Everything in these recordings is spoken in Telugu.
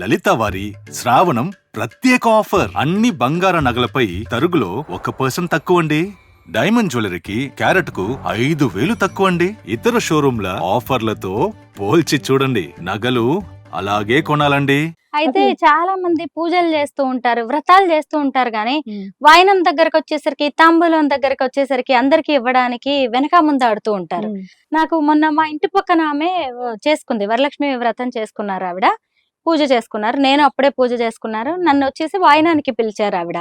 లలిత వారి శ్రావణం ప్రత్యేక ఆఫర్. అన్ని బంగార నగలపై తరుగులో ఒక పర్సెంట్ తక్కువ అండి డైమండ్ జ్యువెలరీకి క్యారెట్కు ఐదు వేలు తక్కువ అండి ఇతర షోరూంల ఆఫర్లతో పోల్చి చూడండి. నగలు అలాగే కొనాలండి. అయితే చాలా మంది పూజలు చేస్తూ ఉంటారు వ్రతాలు చేస్తూ ఉంటారు కానీ. వాయనం దగ్గరకు వచ్చేసరికి తాంబూలం దగ్గరకు వచ్చేసరికి అందరికి ఇవ్వడానికి వెనక ముందు ఆడుతూ ఉంటారు. నాకు మొన్న మా ఇంటి పక్కన ఆమె చేసుకుంది వరలక్ష్మి వ్రతం చేసుకున్నారు ఆవిడ. పూజ చేసుకున్నారు. నేను అప్పుడే పూజ చేసుకున్నారు. నన్ను వచ్చేసి వాయనానికి పిలిచారు ఆవిడ.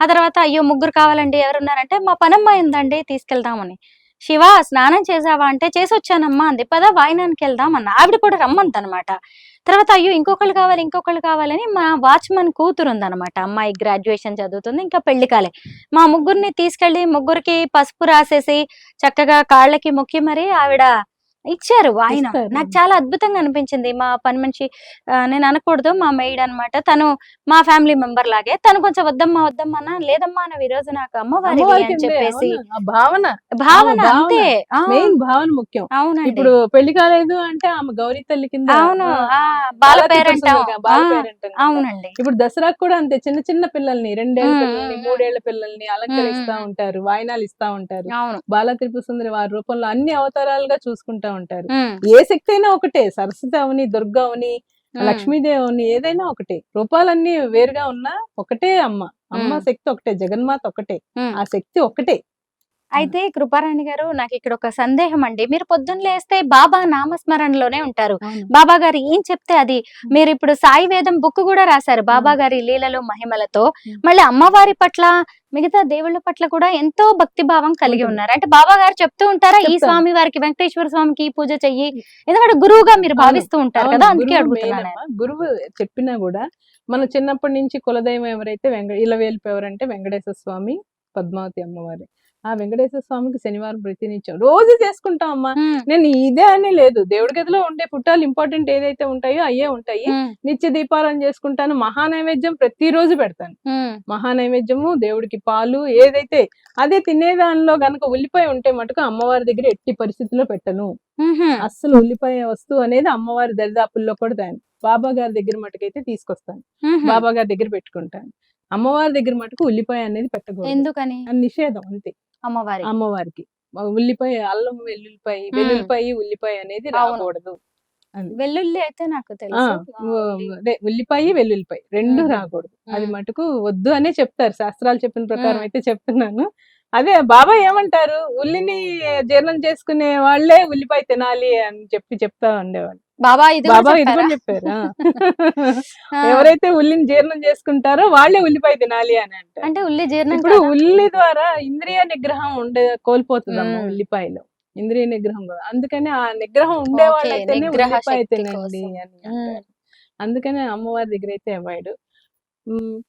ఆ తర్వాత అయ్యో ముగ్గురు కావాలండి. ఎవరున్నారంటే మా పనమ్మాయి ఉందండి తీసుకెళ్దామని. శివ స్నానం చేసావా అంటే చేసి వచ్చానమ్మా అంది. పద వాయనానికి వెళ్దాం అన్న. ఆవిడ కూడా రమ్మంతనమాట తర్వాత అయ్యో ఇంకొకళ్ళు కావాలి ఇంకొకళ్ళు కావాలని మా వాచ్మెన్ కూతురు ఉందన్నమాట అమ్మాయి గ్రాడ్యుయేషన్ చదువుతుంది ఇంకా పెళ్ళి కాలే. మా ముగ్గురిని తీసుకెళ్ళి ముగ్గురికి పసుపు రాసేసి చక్కగా కాళ్ళకి మొక్కి మరి ఆవిడ ఇచ్చారు వాయిన ఇస్తారు. నాకు చాలా అద్భుతంగా అనిపించింది. మా పని మనిషి నేను అనకూడదు మా మెయిడ్ అన్నమాట. తను మా ఫ్యామిలీ మెంబర్ లాగే. తను కొంచెం వద్దమ్మా వద్దమ్మా అన్న లేదమ్మా నువ్వు ఈ రోజు నాకు అమ్మవారి అని చెప్పేసి అవును. భావన. భావన. అంతే. మెయిన్ భావన ముఖ్యం. అవునండి. ఇప్పుడు పెళ్ళి కాలేదు అంటే ఆమె గౌరీ తల్లి కింద అవును. బాల పేరెంట్. అవునండి. ఇప్పుడు దసరాకు కూడా అంతే చిన్న చిన్న పిల్లల్ని రెండేళ్ళ పిల్లల్ని మూడేళ్ళ పిల్లల్ని అలంకరిస్తా. ఉంటారు వాయినాలు ఇస్తా ఉంటారు. అవును. బాల త్రిపుర సుందరి వారి రూపంలో అన్ని అవతారాలుగా చూసుకుంటా ఉంటారు ఏ శక్తి అయినా ఒకటే సరస్వతి అవని దుర్గా అవని. లక్ష్మీదేవి అవని ఏదైనా ఒకటే రూపాలన్నీ వేరుగా ఉన్నా ఒకటే అమ్మ అమ్మ. శక్తి ఒకటే జగన్మాత ఒకటే. ఆ శక్తి ఒకటే అయితే కృపారాణి గారు నాకు ఇక్కడ ఒక సందేహం అండి. మీరు పొద్దున్న లేస్తే బాబా నామస్మరణలోనే ఉంటారు. బాబా గారు ఏం చెప్తే అది? మీరు ఇప్పుడు సాయి వేదం బుక్ కూడా రాశారు బాబా గారి లీలలు మహిమలతో. మళ్ళీ అమ్మవారి పట్ల మిగతా దేవుళ్ళ పట్ల కూడా ఎంతో భక్తి భావం కలిగి. ఉన్నారు. అంటే బాబా గారు చెప్తూ ఉంటారా? ఈ. స్వామి వారికి వెంకటేశ్వర స్వామికి పూజ చెయ్యి ఎందుకంటే గురువుగా మీరు. భావిస్తూ ఉంటారు కదా? అందుకే అడుగుతున్నాను. గురువు చెప్పినా కూడా మన చిన్నప్పటి నుంచి కులదైవం ఎవరైతే వెంక ఇలవేల్పు ఎవరంటే వెంకటేశ్వర స్వామి పద్మావతి అమ్మవారి. ఆ వెంకటేశ్వర స్వామికి శనివారం ప్రతినిత్యం రోజు చేసుకుంటాం అమ్మా. నేను ఇదే అని లేదు. దేవుడి గదిలో ఉండే పుట్టాలు ఇంపార్టెంట్ ఏదైతే ఉంటాయో అయ్యే ఉంటాయి. నిత్య దీపారాయణ చేసుకుంటాను. మహా నైవేద్యం ప్రతిరోజు పెడతాను. మహా నైవేద్యము దేవుడికి పాలు ఏదైతే అదే తినేదానిలో గనక ఉల్లిపాయ ఉంటే మటుకు అమ్మవారి దగ్గర ఎట్టి పరిస్థితుల్లో పెట్టను. అస్సలు ఉల్లిపాయ వస్తువు అనేది అమ్మవారి దరిదాపుల్లో కూడా దాని బాబా గారి దగ్గర మటుకైతే తీసుకొస్తాను. బాబా గారి దగ్గర పెట్టుకుంటాను. అమ్మవారి దగ్గర మటుకు ఉల్లిపాయ అనేది పెట్టకూడదు. ఎందుకని? నిషేధం అంతే. అమ్మవారి అమ్మవారికి. ఉల్లిపాయ అల్లం వెల్లుల్లిపాయ వెల్లుల్లిపాయ ఉల్లిపాయ అనేది. రాకూడదు వెల్లుల్లి అయితే నాకు తెలుసు. ఉల్లిపాయ వెల్లుల్లిపాయ. రెండు. రాకూడదు. అది. మటుకు వద్దు అనే చెప్తారు. శాస్త్రాలు చెప్పిన ప్రకారం. అయితే చెప్తున్నాను. అదే బాబా ఏమంటారు? ఉల్లిని జీర్ణం చేసుకునే వాళ్ళే ఉల్లిపాయ తినాలి అని చెప్పి చెప్తా ఉండేవాళ్ళు. బాబా ఇది బాబా ఇది కూడా చెప్పారా? ఎవరైతే ఉల్లిని జీర్ణం చేసుకుంటారో వాళ్ళే ఉల్లిపాయ తినాలి అని అంటారు అంటే ఉల్లి జీర్ణం ఇప్పుడు? ఉల్లి ద్వారా ఇంద్రియ నిగ్రహం ఉండే కోల్పోతుందమ్మ మ్మ్. ఉల్లిపాయలో ఇంద్రియ నిగ్రహం కూడా అందుకని ఆ నిగ్రహం ఉండే వాళ్ళైతేనే ఉల్లిపాయ తినండి. అని అందుకనే అమ్మవారి దగ్గర అయితే అవాయిడ్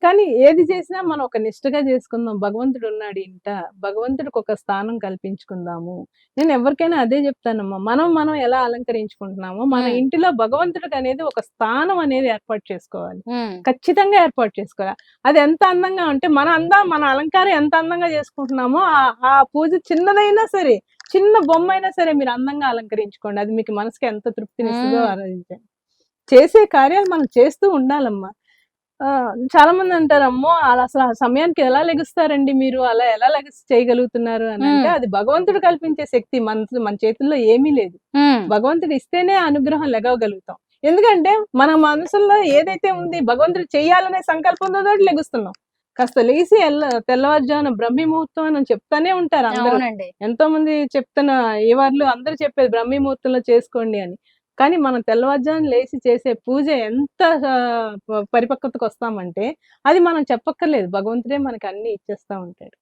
కానీ ఏది చేసినా మనం ఒక నిష్ఠగా చేసుకుందాం. భగవంతుడు ఉన్నాడు ఇంట. భగవంతుడికి ఒక స్థానం కల్పించుకుందాము. నేను ఎవరికైనా అదే చెప్తానమ్మా. మనం మనం ఎలా అలంకరించుకుంటున్నామో మన. ఇంటిలో భగవంతుడికి అనేది ఒక స్థానం అనేది ఏర్పాటు చేసుకోవాలి. ఖచ్చితంగా ఏర్పాటు చేసుకోవాలి. అది ఎంత అందంగా ఉంటే మన అందం మన అలంకారం ఎంత అందంగా చేసుకుంటున్నామో ఆ- పూజ చిన్నదైనా సరే చిన్న బొమ్మ అయినా సరే మీరు అందంగా అలంకరించుకోండి. అది మీకు మనసుకి ఎంత తృప్తినిస్తుందో. ఆలోచించండి చేసే కార్యాలు మనం చేస్తూ ఉండాలమ్మా. చాలా మంది అంటారు అమ్మో అలా అసలు ఆ సమయానికి ఎలా లెగుస్తారండి మీరు? అలా ఎలా లెగస్ చేయగలుగుతున్నారు అని అంటే. అది భగవంతుడు కల్పించే శక్తి మన మన చేతుల్లో ఏమీ లేదు. భగవంతుడు ఇస్తేనే అనుగ్రహం లెగవగలుగుతాం. ఎందుకంటే మన మనసులో ఏదైతే ఉంది భగవంతుడు చెయ్యాలనే సంకల్పంతో తోటి లెగుస్తున్నాం. కాస్త లేచి తెల్లవారుజామున బ్రహ్మి ముహూర్తం అని చెప్తానే ఉంటారు అందరూ. ఎంతో మంది చెప్తున్న ఏ వాళ్ళు అందరూ చెప్పేది బ్రహ్మి ముహూర్తంలో చేసుకోండి అని. కానీ మనం తెల్లవారుజామున లేచి చేసే పూజ ఎంత పరిపక్వతకు వస్తామంటే అది మనం చెప్పక్కర్లేదు. భగవంతుడే మనకి అన్ని ఇచ్చేస్తా ఉంటాడు.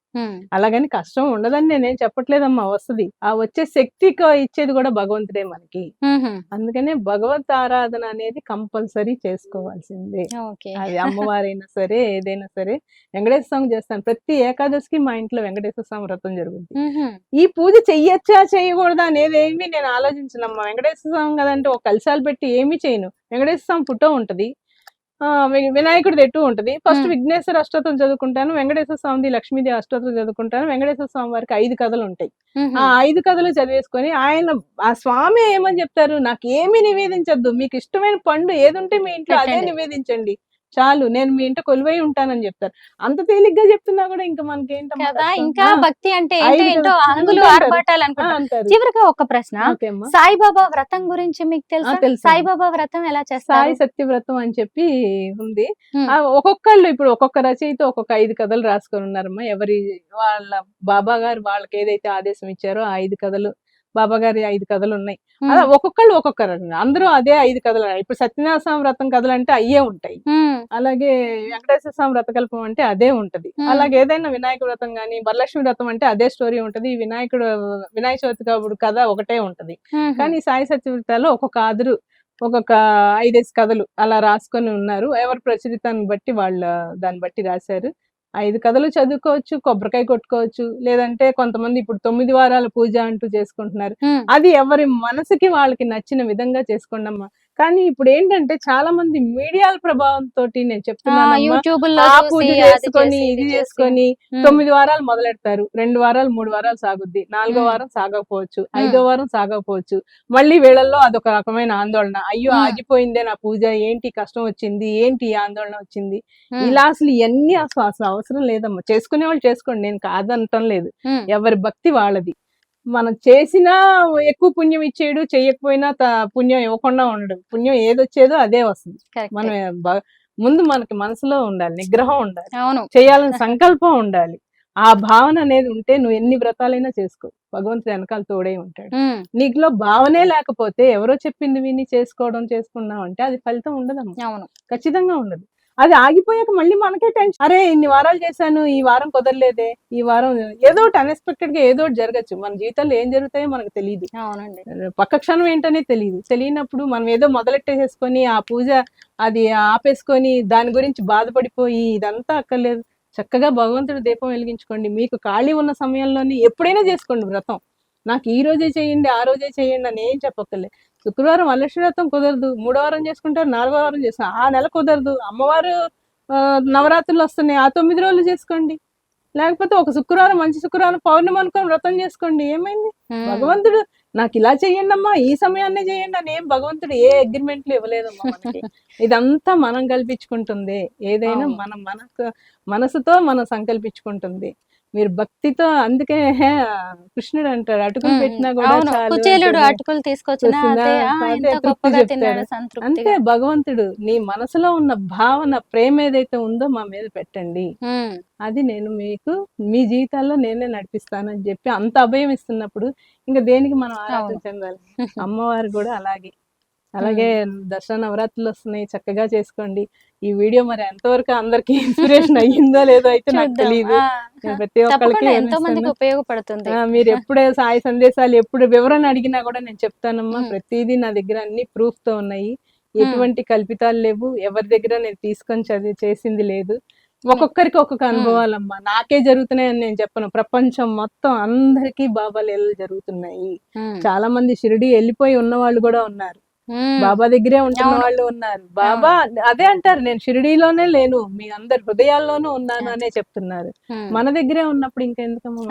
అలాగని కష్టం ఉండదని నేనేం చెప్పట్లేదమ్మా వస్తది. ఆ వచ్చే శక్తి ఇచ్చేది కూడా భగవంతుడే మనకి. అందుకనే భగవత్ ఆరాధన అనేది కంపల్సరీ చేసుకోవాల్సిందే. అది అమ్మవారైనా సరే ఏదైనా సరే వెంకటేశ్వర స్వామి చేస్తాను ప్రతి ఏకాదశికి మా ఇంట్లో వెంకటేశ్వర స్వామి వ్రతం జరుగుతుంది ఈ పూజ చెయ్యొచ్చా చేయకూడదా అనేది ఏమీ నేను ఆలోచించనమ్మా. వెంకటేశ్వర స్వామి కదంటే ఒక కలశాలు పెట్టి ఏమీ చేయను. వెంకటేశ్వర స్వామి ఫోటో ఉంటది. వినాయకుడిది ఎటు ఉంటది ఫస్ట్. విఘ్నేశ్వర అష్టోత్తరం చదువుకుంటాను వెంకటేశ్వర స్వామిది లక్ష్మీదేవి అష్టోత్తరం చదువుకుంటాను వెంకటేశ్వర స్వామి వారికి ఐదు కథలు ఉంటాయి. ఆ ఐదు కథలు చదివేసుకొని ఆయన ఆ స్వామి ఏమని చెప్తారు నాకు ఏమి నివేదించొద్దు మీకు ఇష్టమైన పండు ఏది ఉంటే మీ ఇంట్లో అదే. నివేదించండి చాలు నేను మీ ఇంట కొలువై ఉంటానని చెప్తారు. అంత తేలిగ్గా చెప్తున్నా కూడా ఇంకా మనకేంటమ్మా కదా? ఇంకా భక్తి అంటే ఏంటో అంగులు చివరిగా ఒక ప్రశ్న. సాయిబాబా వ్రతం గురించి మీకు తెలుసా. సాయిబాబా వ్రతం ఎలా చేస్తారు? సాయి సత్యవ్రతం అని చెప్పి ఉంది. ఒక్కొక్కళ్ళు ఇప్పుడు ఒక్కొక్క రచయిత ఒక్కొక్క ఐదు కథలు రాసుకొని ఉన్నారమ్మా. ఎవరి వాళ్ళ బాబా గారు వాళ్ళకి ఏదైతే ఆదేశం ఇచ్చారో ఆ ఐదు కథలు బాబా గారి ఐదు కథలు ఉన్నాయి. అలా ఒక్కొక్కళ్ళు ఒక్కొక్కరు. అందరూ అదే ఐదు కథలు ఇప్పుడు సత్యనారాయణ స్వామి వ్రతం కథలు అంటే అయ్యే ఉంటాయి. అలాగే వెంకటేశ్వర స్వామి వ్రతకల్పం అంటే అదే ఉంటది. అలాగే ఏదైనా వినాయక వ్రతం గానీ వరలక్ష్మి వ్రతం అంటే అదే స్టోరీ ఉంటది వినాయకుడు వినాయక చవితి కాబట్టి కథ ఒకటే ఉంటది. కానీ సాయి సత్యవ్రతాలో ఒక్కొక్క ఆదురు ఒక్కొక్క ఐదేసి కథలు అలా రాసుకొని ఉన్నారు ఎవరి ప్రచురితాన్ని బట్టి వాళ్ళ దాన్ని బట్టి రాశారు ఐదు కథలు చదువుకోవచ్చు కొబ్బరికాయ కొట్టుకోవచ్చు లేదంటే కొంతమంది ఇప్పుడు తొమ్మిది వారాల పూజ అంటూ చేసుకుంటున్నారు. అది ఎవరి మనసుకి వాళ్ళకి నచ్చిన విధంగా చేసుకోండి అమ్మా కానీ ఇప్పుడు ఏంటంటే చాలా మంది మీడియాల ప్రభావంతో నేను చెప్తున్నాను చేసుకొని చేసి, ఇది చేసి. చేసుకొని మ్మ్. తొమ్మిది వారాలు మొదలెడతారు. రెండు వారాలు మూడు వారాలు సాగుద్ది. నాలుగో. వారం సాగకపోవచ్చు. ఐదో వారం సాగకపోవచ్చు. మళ్ళీ వీళ్ళల్లో అదొక రకమైన ఆందోళన. అయ్యో. ఆగిపోయిందే నా పూజ. ఏంటి కష్టం వచ్చింది? ఏంటి ఆందోళన వచ్చింది. ఇలా అసలు ఇవన్నీ అసలు అసలు అవసరం లేదమ్మా. చేసుకునే వాళ్ళు చేసుకోండి. నేను కాదనటం లేదు. ఎవరి భక్తి వాళ్ళది. మనం చేసినా ఎక్కువ పుణ్యం ఇచ్చేయడు చెయ్యకపోయినా త- పుణ్యం ఇవ్వకుండా ఉండడు. పుణ్యం ఏదొచ్చేదో అదే వస్తుంది. మనం ముందు మనకి మనసులో ఉండాలి నిగ్రహం ఉండాలి. అవును. చేయాలని సంకల్పం ఉండాలి. ఆ భావన అనేది ఉంటే నువ్వు ఎన్ని వ్రతాలైనా చేసుకో. భగవంతుడు వెనకాల తోడై ఉంటాడు. నీకులో భావనే లేకపోతే ఎవరో చెప్పింది విని చేసుకోవడం చేసుకున్నావు అంటే అది ఫలితం ఉండదమ్మా. అవును. ఖచ్చితంగా ఉండదు. అది ఆగిపోయాక మళ్ళీ మనకే టెన్షన్. అరే ఇన్ని వారాలు చేశాను ఈ వారం కుదరలేదే ఈ వారం ఏదో ఒకటి అన్ఎక్స్పెక్టెడ్గా ఏదో ఒకటి జరగచ్చు. మన జీవితంలో ఏం జరుగుతాయో మనకు తెలియదు అవునండి. పక్క క్షణం ఏంటనే తెలియదు తెలియనప్పుడు మనం ఏదో మొదలెట్టేసేసుకొని ఆ పూజ అది ఆపేసుకొని దాని గురించి బాధపడిపోయి ఇదంతా అక్కర్లేదు. చక్కగా భగవంతుడు దీపం వెలిగించుకోండి. మీకు ఖాళీ ఉన్న సమయంలోనే ఎప్పుడైనా చేసుకోండి వ్రతం. నాకు ఈ రోజే చేయండి ఆ రోజే చేయండి అని ఏం చెప్పక్కర్లే. శుక్రవారం వరలక్ష్మి వ్రతం కుదరదు. మూడో వారం చేసుకుంటారు నాలుగో వారం చేసుకుంటారు ఆ నెల కుదరదు. అమ్మవారు నవరాత్రులు వస్తున్నాయి. ఆ తొమ్మిది రోజులు చేసుకోండి. లేకపోతే ఒక శుక్రవారం మంచి శుక్రవారం పౌర్ణమి అనుకొని వ్రతం చేసుకోండి. ఏమైంది. భగవంతుడు నాకు ఇలా చేయండి అమ్మా ఈ సమయాన్నే చేయండి అని ఏం భగవంతుడు ఏ అగ్రిమెంట్లు ఇవ్వలేదమ్మా మనకి. ఇదంతా మనం కల్పించుకుంటుంది. ఏదైనా. మనం మనకు మనసుతో మనం సంకల్పించుకుంటుంది. మీరు భక్తితో అందుకే కృష్ణుడు అంటాడు అటుకులు. పెట్టినా కూడా కుచేలుడు. అటుకులు తీసుకొచ్చిన అంతే భగవంతుడు నీ మనసులో ఉన్న భావన ప్రేమ ఏదైతే ఉందో మా మీద పెట్టండి. అది నేను మీకు మీ జీవితాల్లో నేనే నడిపిస్తానని చెప్పి అంత అభయం ఇస్తున్నప్పుడు ఇంకా దేనికి మనం ఆరాధన చెందాలి అమ్మవారు కూడా అలాగే అలాగే దసరా నవరాత్రులు వస్తున్నాయి చక్కగా చేసుకోండి. ఈ వీడియో మరి ఎంతవరకు అందరికి ఇన్స్పిరేషన్ అయ్యిందో లేదో అయితే నాకు. తెలియదు ప్రతి ఒక్కరికి ఎంతో మందికి. ఉపయోగపడుతుంది. మీరు ఎప్పుడే సాయి సందేశాలు ఎప్పుడు వివరణ అడిగినా కూడా నేను చెప్తానమ్మా. మ్మ్. ప్రతిదీ నా దగ్గర అన్ని ప్రూఫ్తో ఉన్నాయి ఎటువంటి కల్పితాలు లేవు. ఎవరి దగ్గర నేను తీసుకొని చదివి చేసింది లేదు. ఒక్కొక్కరికి ఒక్కొక్క అనుభవాలమ్మా. నాకే జరుగుతున్నాయని నేను చెప్పను. ప్రపంచం మొత్తం అందరికీ బాబా లీలలు జరుగుతున్నాయి. చాలా మంది షిరిడి వెళ్ళిపోయి ఉన్న వాళ్ళు కూడా ఉన్నారు. బాబా దగ్గరే ఉంటున్న. వాళ్ళు ఉన్నారు. బాబా అదే అంటారు నేను షిరిడీలోనే లేను మీ అందరి హృదయాల్లోనూ ఉన్నాను అనే చెప్తున్నారు. మన దగ్గరే ఉన్నప్పుడు ఇంకెందుకమ్మా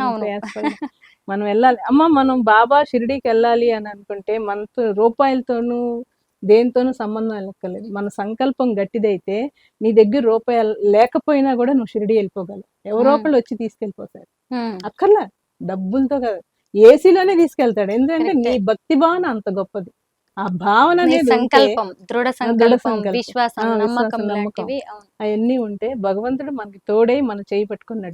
మనం వెళ్ళాలి. అమ్మ మనం బాబా షిరిడీకి వెళ్ళాలి అని అనుకుంటే మనతో రూపాయలతోనూ దేనితోనూ సంబంధం లెక్కలేదు మన సంకల్పం గట్టిదైతే నీ దగ్గర రూపాయలు లేకపోయినా కూడా నువ్వు షిరిడి వెళ్ళిపోగలవు. ఎవరో. ఒకళ్ళు వచ్చి తీసుకెళ్ళిపోతారు. అక్కర్లా. డబ్బులతో కాదు. ఏసీలోనే తీసుకెళ్తాడు. ఎందుకంటే నీ. భక్తి భావన అంత గొప్పది. ఆ భావన అనేది సంకల్పం దృఢ సంకల్పం. విశ్వాసం నమ్మకం. లాంటివి అవును. అవన్నీ ఉంటే భగవంతుడు మనకి తోడై మన చేయి పట్టుకొని నడిపిస్తాడు